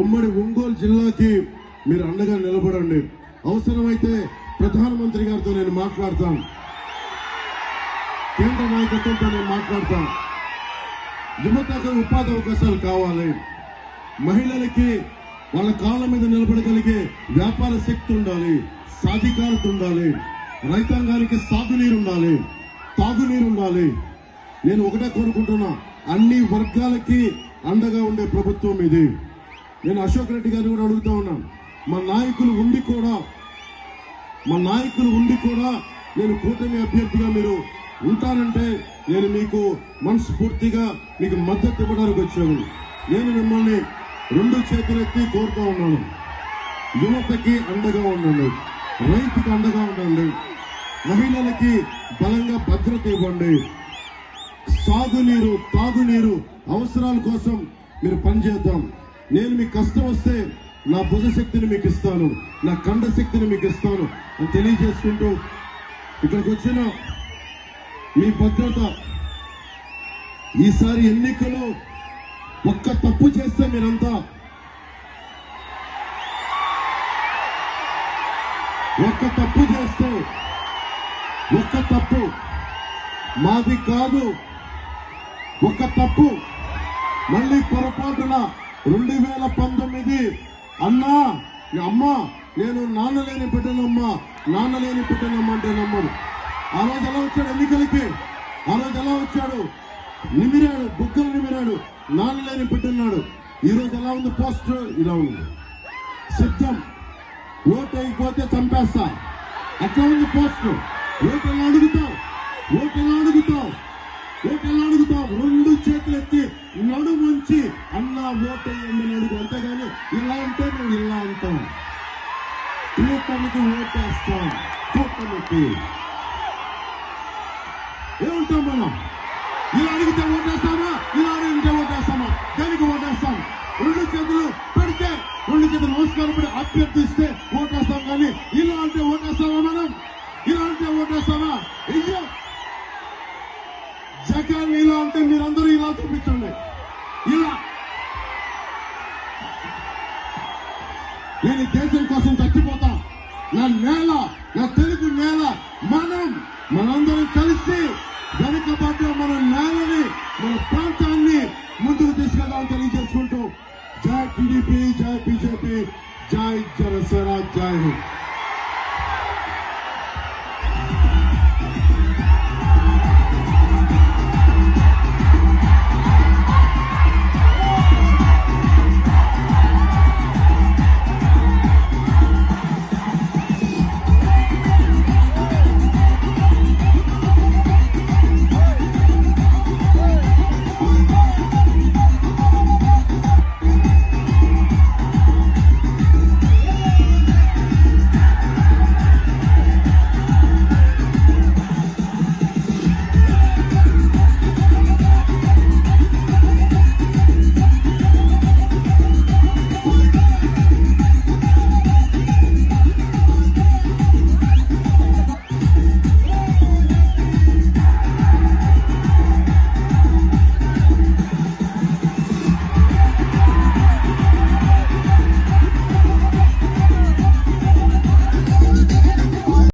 ఉమ్మడి ఒంగోలు జిల్లాకి మీరు అండగా నిలబడండి. అవసరమైతే ప్రధానమంత్రి గారితో నేను మాట్లాడతాను. కేంద్ర నాయకత్వంతో నేను మాట్లాడతాను. యువతకు ఉపాధి అవకాశాలు కావాలి. మహిళలకి వాళ్ళ కాళ్ళ మీద నిలబడగలిగే వ్యాపార శక్తి ఉండాలి సాధికారత ఉండాలి రైతాంగానికి సాగునీరు ఉండాలి తాగునీరు ఉండాలి. నేను ఒకటే కోరుకుంటున్నా అన్ని వర్గాలకి అండగా ఉండే ప్రభుత్వం ఇది. నేను అశోక్ రెడ్డి గారిని కూడా అడుగుతా ఉన్నాను మా నాయకులు ఉండి కూడా మా నాయకులు ఉండి కూడా నేను కూటమి అభ్యర్థిగా మీరు ఉంటానంటే నేను మీకు మనస్ఫూర్తిగా మీకు మద్దతు ఇవ్వడానికి వచ్చాను. నేను మిమ్మల్ని రెండు చేతులెత్తి కోరుతూ ఉన్నాను. యువతకి అండగా ఉండండి రైతుకి అండగా ఉండండి మహిళలకి బలంగా భద్రత ఇవ్వండి. సాగునీరు తాగునీరు అవసరాల కోసం మీరు పనిచేద్దాం. నేను మీకు కష్టం వస్తే నా భుజ శక్తిని మీకు ఇస్తాను నా కండ శక్తిని మీకు ఇస్తాను అని తెలియజేసుకుంటూ ఇక్కడికి వచ్చిన మీ భద్రత. ఈసారి ఎన్నికలు ఒక్క తప్పు చేస్తే మీరంతా ఒక్క తప్పు చేస్తే ఒక్క తప్పు మాది కాదు ఒక తప్పు మళ్ళీ పొరపాటున రెండు వేల పంతొమ్మిది. అన్నా ఈ అమ్మ నేను నాన్న లేని బిడ్డనమ్మా నాన్న లేని బిడ్డనమ్మ అంటే నమ్మడు ఆ రోజు ఎలా వచ్చాడు ఎన్నికలకి? ఆ రోజు ఎలా వచ్చాడు? నిమిరాడు బుగ్గలు నిమిరాడు నాన్న లేని బిడ్డన్నాడు. ఈ రోజు ఎలా ఉంది పోస్ట్? ఇలా ఉంది. సిద్ధం. ఓటు అయిపోతే చంపేస్తా. అట్లా ఉంది పోస్ట్. ఓటు ఎలా అడుగుతావు? ఓటు ఎలా అడుగుతావు? ఓటు ఎలా రెండు చేతులు ఎత్తి నడుము అన్న ఓటేయండి అడుగు. అంతేగాని ఇలా అంటే మేము ఇలా అంటాం. కూటమికి ఓటేస్తాం. కూటమికి. ఏమంటాం మనం? ఇలా అడిగితే ఓటేస్తామా? ఇలా అడిగితే ఓటేస్తామా? దానికి ఓటేస్తాం? రెండు చేతులు పెడితే రెండు చేతులు నమస్కారం పడి అభ్యర్థిస్తే ఓటేస్తాం కానీ ఇలా అంటే ఓటేస్తామా మనం? ఇలా అంటే ఓటేస్తామా? అయ్యో! జగన్ ఇలా అంటే మీరందరూ ఇలా చూపించండి ఇలా. నేను దేశం కోసం చచ్చిపోతా. నా నేల నా తెలుగు నేల మనం మనందరం కలిసి వెనుకబాటులో మన నేలని మన ప్రాంతాన్ని ముందుకు తీసుకెళ్దామని తెలియజేసుకుంటూ జై టీడీపీ జై బీజేపీ జై జనసేన జై హింద్.